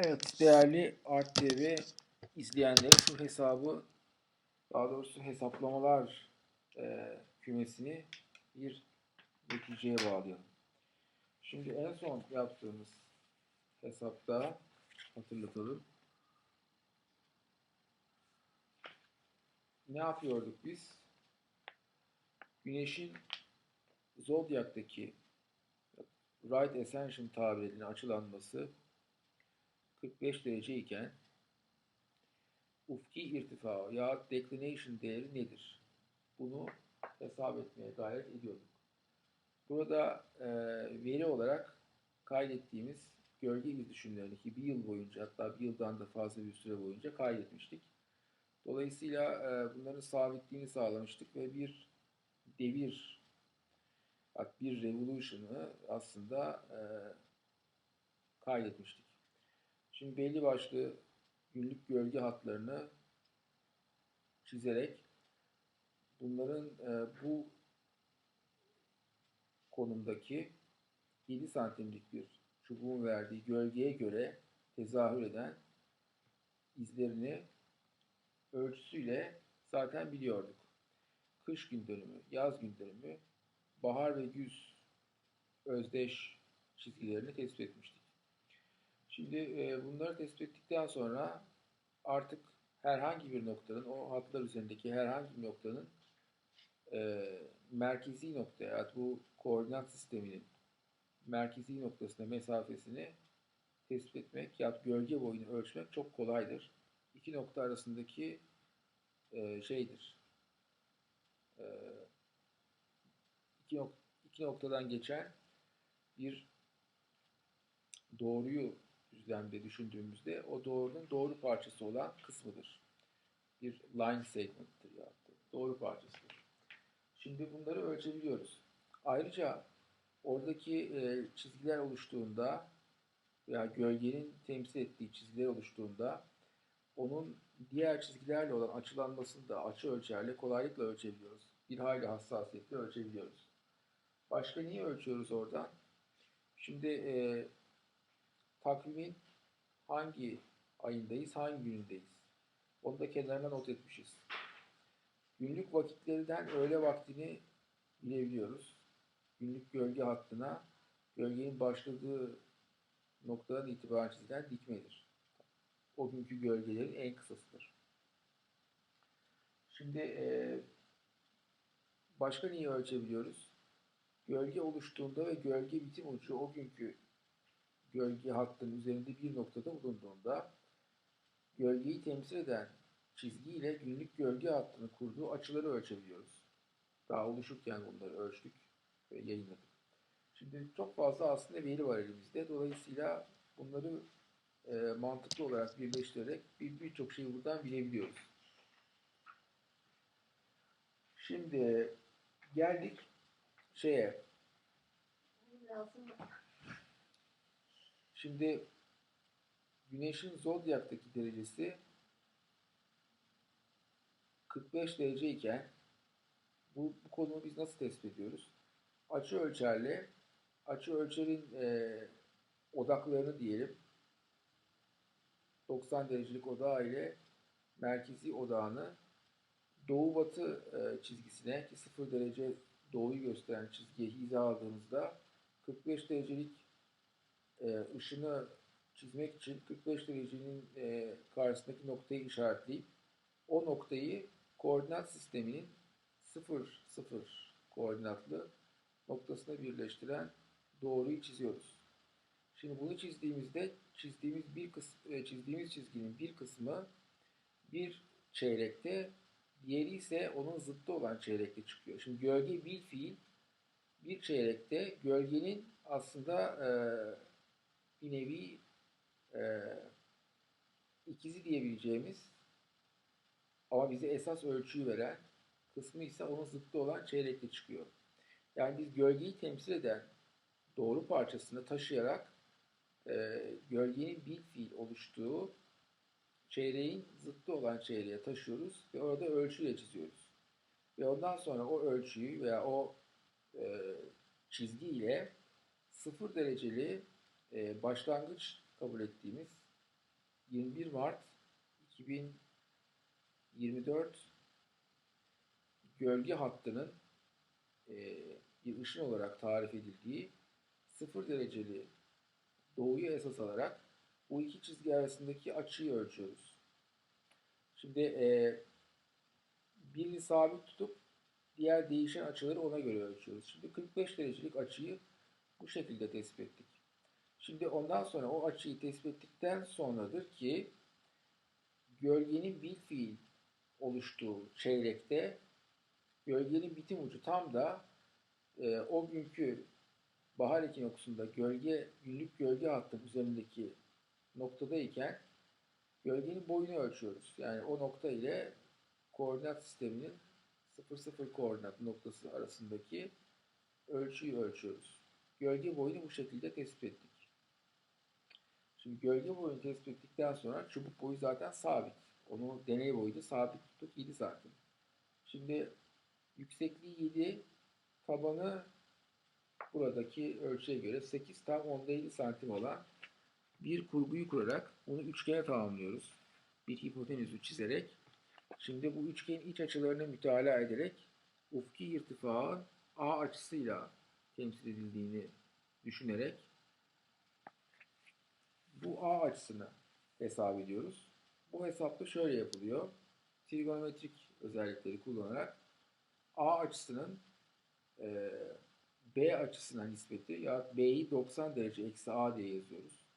Evet değerli Art TV izleyenleri şu hesabı daha doğrusu hesaplamalar e, kümesini bir neticeye bağlayalım. Şimdi en son yaptığımız hesapta hatırlatalım. Ne yapıyorduk biz? Güneşin Zodyak'taki Right Ascension tabirinin açılanması 45 derece iken ufki irtifa ya declination değeri nedir? Bunu hesap etmeye gayret ediyorduk. Burada e, veri olarak kaydettiğimiz gölge iz düşümlerini ki bir yıl boyunca hatta bir yıldan da fazla bir süre boyunca kaydetmiştik. Dolayısıyla e, bunların sabitliğini sağlamıştık ve bir devir bir revolution'ı aslında e, kaydetmiştik. Şimdi belli başlı günlük gölge hatlarını çizerek bunların e, bu konumdaki 7 santimlik bir çubuğun verdiği gölgeye göre tezahür eden izlerini ölçüsüyle zaten biliyorduk. Kış gün dönümü, yaz gün dönümü, bahar ve güz özdeş çizgilerini tespit etmiştik. Şimdi e, bunları tespit ettikten sonra artık herhangi bir noktanın, o hatlar üzerindeki herhangi bir noktanın e, merkezi noktaya, yani bu koordinat sisteminin merkezi noktasına mesafesini tespit etmek ya gölge boyunu ölçmek çok kolaydır. İki nokta arasındaki e, şeydir. E, iki, nok iki noktadan geçen bir doğruyu düzlemde düşündüğümüzde o doğrunun doğru parçası olan kısmıdır. Bir line segment'tir ya. Doğru parçasıdır. Şimdi bunları ölçebiliyoruz. Ayrıca oradaki e, çizgiler oluştuğunda veya gölgenin temsil ettiği çizgiler oluştuğunda onun diğer çizgilerle olan açılanmasını da açı ölçerle kolaylıkla ölçebiliyoruz. Bir hayli hassasiyetle ölçebiliyoruz. Başka niye ölçüyoruz oradan? Şimdi e, takvimin hangi ayındayız, hangi günündeyiz? Onu da kenarına not etmişiz. Günlük vakitlerden öğle vaktini bilebiliyoruz. Günlük gölge hattına gölgenin başladığı noktadan itibaren çizilen dikmedir. O günkü gölgelerin en kısasıdır. Şimdi e, başka neyi ölçebiliyoruz? Gölge oluştuğunda ve gölge bitim ucu o günkü gölge hattının üzerinde bir noktada bulunduğunda gölgeyi temsil eden çizgi ile günlük gölge hattını kurduğu açıları ölçebiliyoruz. Daha oluşurken bunları ölçtük ve yayınladık. Şimdi çok fazla aslında veri var elimizde. Dolayısıyla bunları e, mantıklı olarak birleştirerek birçok bir şeyi buradan bilebiliyoruz. Şimdi geldik şeye. Şimdi Güneş'in zodyaktaki derecesi 45 derece iken bu, bu konumu biz nasıl tespit ediyoruz? Açı ölçerle açı ölçerin e, odaklarını diyelim 90 derecelik odağı ile merkezi odağını doğu batı e, çizgisine ki 0 derece doğuyu gösteren çizgiye hiza aldığımızda 45 derecelik e, ışını çizmek için 45 derecenin e, karşısındaki noktayı işaretleyip o noktayı koordinat sisteminin 0 0 koordinatlı noktasına birleştiren doğruyu çiziyoruz. Şimdi bunu çizdiğimizde çizdiğimiz bir kısmı, e, çizdiğimiz çizginin bir kısmı bir çeyrekte, diğeri ise onun zıttı olan çeyrekte çıkıyor. Şimdi gölge bir fiil bir çeyrekte gölgenin aslında e, bir nevi e, ikizi diyebileceğimiz ama bize esas ölçüyü veren kısmı ise onun zıttı olan çeyrekte çıkıyor. Yani biz gölgeyi temsil eden doğru parçasını taşıyarak e, gölgenin bir fiil oluştuğu çeyreğin zıttı olan çeyreğe taşıyoruz ve orada ölçüyle çiziyoruz. Ve ondan sonra o ölçüyü veya o e, çizgi ile sıfır dereceli e, başlangıç kabul ettiğimiz 21 Mart 2024 gölge hattının e, bir ışın olarak tarif edildiği 0 dereceli doğuyu esas alarak bu iki çizgi arasındaki açıyı ölçüyoruz. Şimdi e, birini sabit tutup diğer değişen açıları ona göre ölçüyoruz. Şimdi 45 derecelik açıyı bu şekilde tespit ettik. Şimdi ondan sonra o açıyı tespit ettikten sonradır ki gölgenin bir fiil oluştuğu çeyrekte gölgenin bitim ucu tam da e, o günkü bahar ekinoksunda gölge günlük gölge hattı üzerindeki noktadayken gölgenin boyunu ölçüyoruz. Yani o nokta ile koordinat sisteminin 0-0 koordinat noktası arasındaki ölçüyü ölçüyoruz. Gölge boyunu bu şekilde tespit ettik. Şimdi gölge boyunu tespit ettikten sonra çubuk boyu zaten sabit. Onu deney boyu da sabit tuttuk 7 santim. Şimdi yüksekliği 7, tabanı buradaki ölçüye göre 8 tam onda 7 santim olan bir kurguyu kurarak bunu üçgene tamamlıyoruz. Bir hipotenüsü çizerek. Şimdi bu üçgenin iç açılarını mütalaa ederek ufki irtifağın A açısıyla temsil edildiğini düşünerek bu A açısını hesap ediyoruz. Bu hesapta şöyle yapılıyor. Trigonometrik özellikleri kullanarak A açısının e, B açısına nispeti ya B'yi 90 derece eksi A diye yazıyoruz.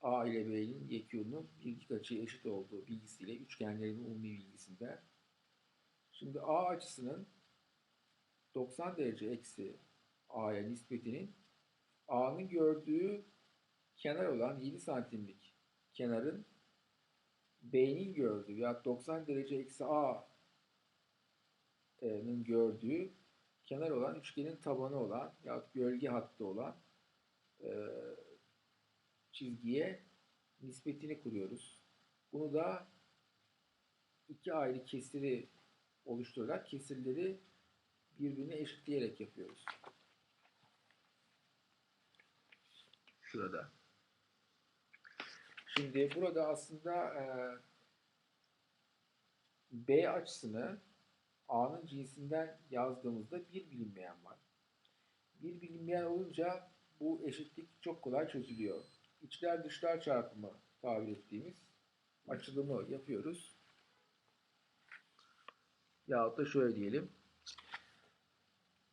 A ile B'nin yekûnun dik açıya eşit olduğu bilgisiyle üçgenlerin umumi bilgisinde. Şimdi A açısının 90 derece eksi A'ya nispetinin A'nın gördüğü kenar olan 7 santimlik kenarın B'nin gördüğü ya 90 derece eksi A'nın gördüğü kenar olan üçgenin tabanı olan ya gölge hattı olan e, çizgiye nispetini kuruyoruz. Bunu da iki ayrı kesiri oluşturarak kesirleri birbirine eşitleyerek yapıyoruz. Şurada. Şimdi burada aslında e, B açısını A'nın cinsinden yazdığımızda bir bilinmeyen var. Bir bilinmeyen olunca bu eşitlik çok kolay çözülüyor. İçler dışlar çarpımı tabir ettiğimiz açılımı yapıyoruz. Yahut da şöyle diyelim.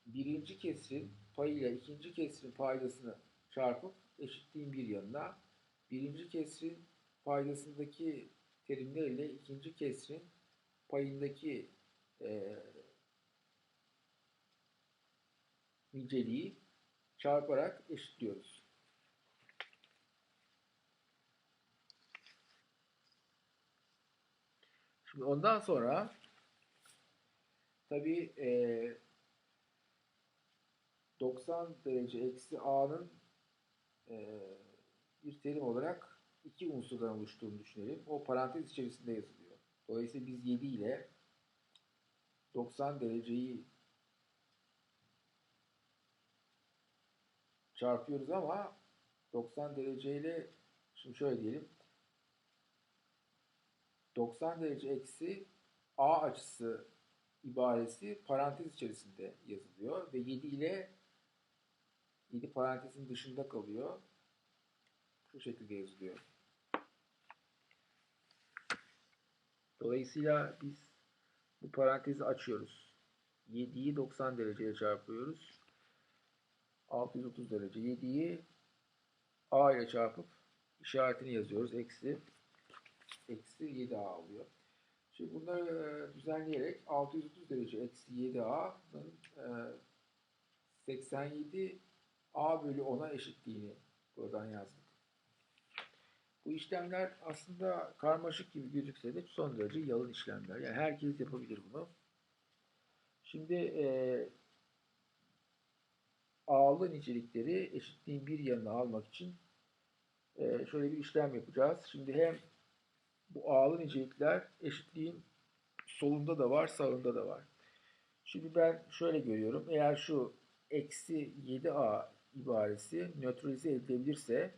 Birinci kesrin payıyla ikinci kesrin paydasını çarpıp eşitliğin bir yanına birinci kesrin paydasındaki terimler ile ikinci kesrin payındaki e, niceliği çarparak eşitliyoruz. Şimdi ondan sonra tabii e, 90 derece eksi a'nın e, bir terim olarak iki unsurdan oluştuğunu düşünelim. O parantez içerisinde yazılıyor. Dolayısıyla biz 7 ile 90 dereceyi çarpıyoruz ama 90 dereceyle şimdi şöyle diyelim 90 derece eksi A açısı ibaresi parantez içerisinde yazılıyor ve 7 ile 7 parantezin dışında kalıyor. Şu şekilde yazılıyor. Dolayısıyla biz bu parantezi açıyoruz. 7'yi 90 dereceye çarpıyoruz. 630 derece. 7'yi A ile çarpıp işaretini yazıyoruz. Eksi. Eksi 7A oluyor. Şimdi bunları düzenleyerek 630 derece eksi 7A'nın 87 A bölü 10'a eşitliğini buradan yazdık. Bu işlemler aslında karmaşık gibi gözükse de son derece yalın işlemler. Yani herkes yapabilir bunu. Şimdi e, A'lı nicelikleri eşitliğin bir yanına almak için e, şöyle bir işlem yapacağız. Şimdi hem bu A'lı nicelikler eşitliğin solunda da var, sağında da var. Şimdi ben şöyle görüyorum. Eğer şu eksi 7A ibaresi nötralize edilebilirse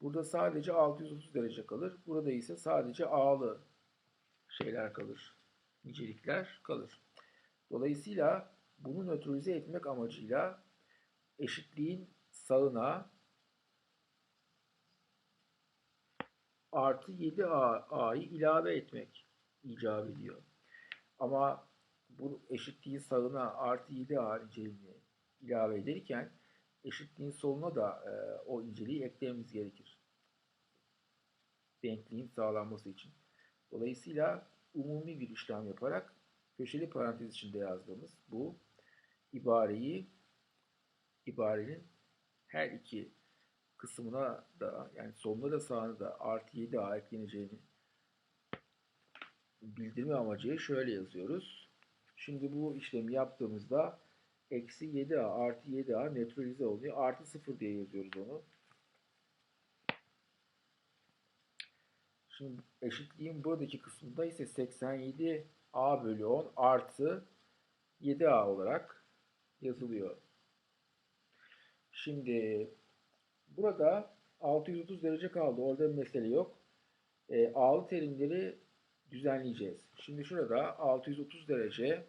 Burada sadece 630 derece kalır. Burada ise sadece A'lı şeyler kalır. Nicelikler kalır. Dolayısıyla bunu nötralize etmek amacıyla eşitliğin sağına artı 7A, A'yı ilave etmek icap ediyor. Ama bu eşitliğin sağına artı 7A niceliğini ilave ederken eşitliğin soluna da e, o inceliği eklememiz gerekir. Denkliğin sağlanması için. Dolayısıyla umumi bir işlem yaparak köşeli parantez içinde yazdığımız bu ibareyi ibarenin her iki kısmına da yani sonuna da sağına da artı 7a ekleneceğini bildirme amacıyla şöyle yazıyoruz. Şimdi bu işlemi yaptığımızda eksi 7a artı 7a nötralize oluyor. Artı 0 diye yazıyoruz onu. Şimdi eşitliğin buradaki kısmında ise 87a bölü 10 artı 7a olarak yazılıyor. Şimdi burada 630 derece kaldı. Orada bir mesele yok. E, A'lı terimleri düzenleyeceğiz. Şimdi şurada 630 derece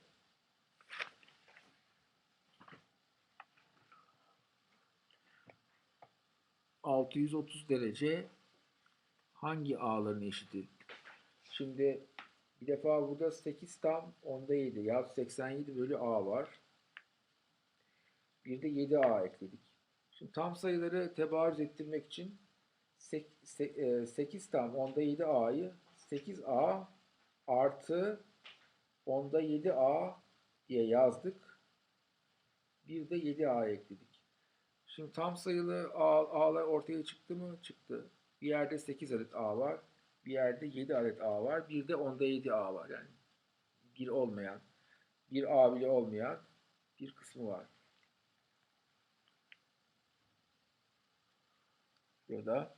...630 derece hangi a'ların eşiti? Şimdi bir defa burada 8 tam onda 7 ya 87 bölü a var. Bir de 7a ekledik. Şimdi tam sayıları tebarüz ettirmek için 8 tam onda 7a'yı 8a artı onda 7a diye yazdık. Bir de 7a ekledik. Şimdi tam sayılı a'lar ortaya çıktı mı? Çıktı. Bir yerde 8 adet A var. Bir yerde 7 adet A var. Bir de onda 7 A var. Yani bir olmayan, bir A bile olmayan bir kısmı var. Burada.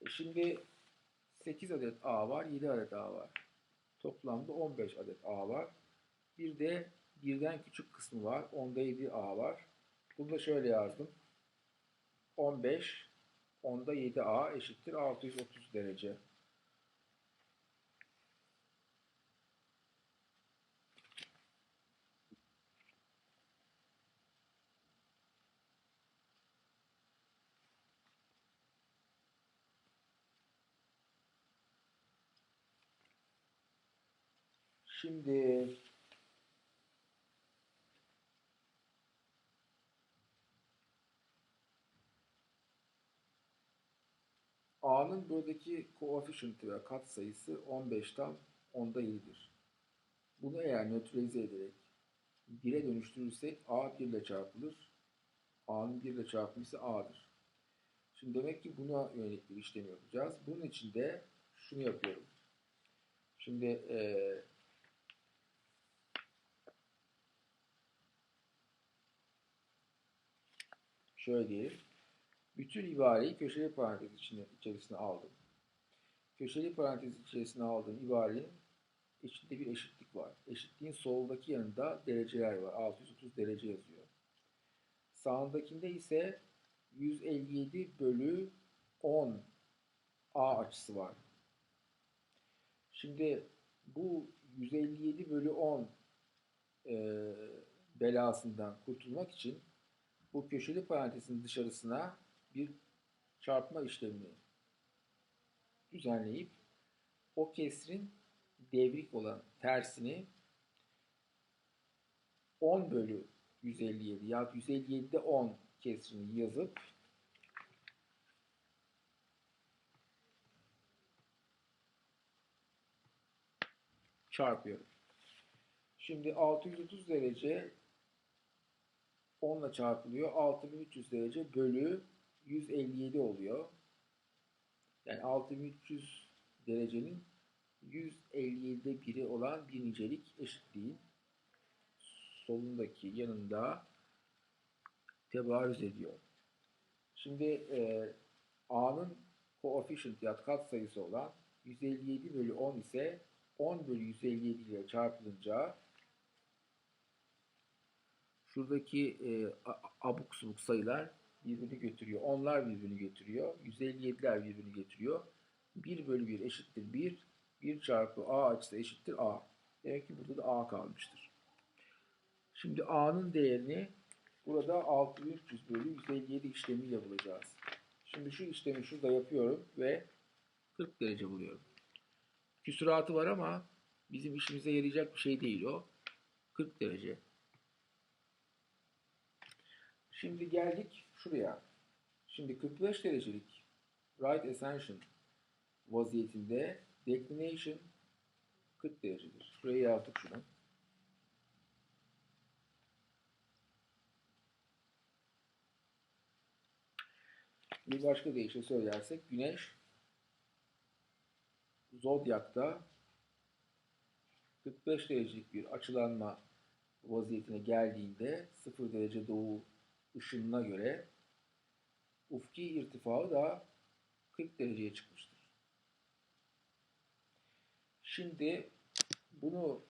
E şimdi 8 adet A var, 7 adet A var. Toplamda 15 adet A var. Bir de birden küçük kısmı var. Onda 7 A var. Bunu da şöyle yazdım. 15 onda 7a eşittir 630 derece. Şimdi A'nın buradaki koefficient'i ve katsayısı 15'ten 10'da 7'dir. Bunu eğer nötralize ederek 1'e dönüştürürsek A 1 ile çarpılır. A'nın 1 ile çarpımı A'dır. Şimdi demek ki buna yönelik bir işlem yapacağız. Bunun için de şunu yapıyorum. Şimdi ee, şöyle diyelim. Bütün ibareyi köşeli parantez içine, içerisine aldım. Köşeli parantez içerisine aldığım ibarenin içinde bir eşitlik var. Eşitliğin soldaki yanında dereceler var. 630 derece yazıyor. Sağındakinde ise 157 bölü 10 A açısı var. Şimdi bu 157 bölü 10 e, belasından kurtulmak için bu köşeli parantezin dışarısına bir çarpma işlemini düzenleyip o kesrin devrik olan tersini 10 bölü 157 ya 157'de 10 kesrini yazıp çarpıyorum. Şimdi 630 derece 10 ile çarpılıyor. 6300 derece bölü 157 oluyor. Yani 6300 derecenin 157'de biri olan bir nicelik eşitliğin solundaki yanında tebarüz ediyor. Şimdi e, A'nın coefficient ya kat sayısı olan 157 bölü 10 ise 10 bölü 157 ile çarpılınca Şuradaki e, abuk subuk sayılar birbirini götürüyor. Onlar birbirini götürüyor. 157'ler birbirini götürüyor. 1 bölü 1 eşittir 1. 1 çarpı a açısı eşittir a. Demek ki burada da a kalmıştır. Şimdi a'nın değerini burada 6300 bölü 157 işlemiyle bulacağız. Şimdi şu işlemi şurada yapıyorum ve 40 derece buluyorum. Küsuratı var ama bizim işimize yarayacak bir şey değil o. 40 derece. Şimdi geldik şuraya. Şimdi 45 derecelik right ascension vaziyetinde declination 40 derecedir. Şuraya yazdık şunu. Bir başka deyişle söylersek güneş zodyakta 45 derecelik bir açılanma vaziyetine geldiğinde 0 derece doğu ışınına göre ufki irtifaı da 40 dereceye çıkmıştır. Şimdi bunu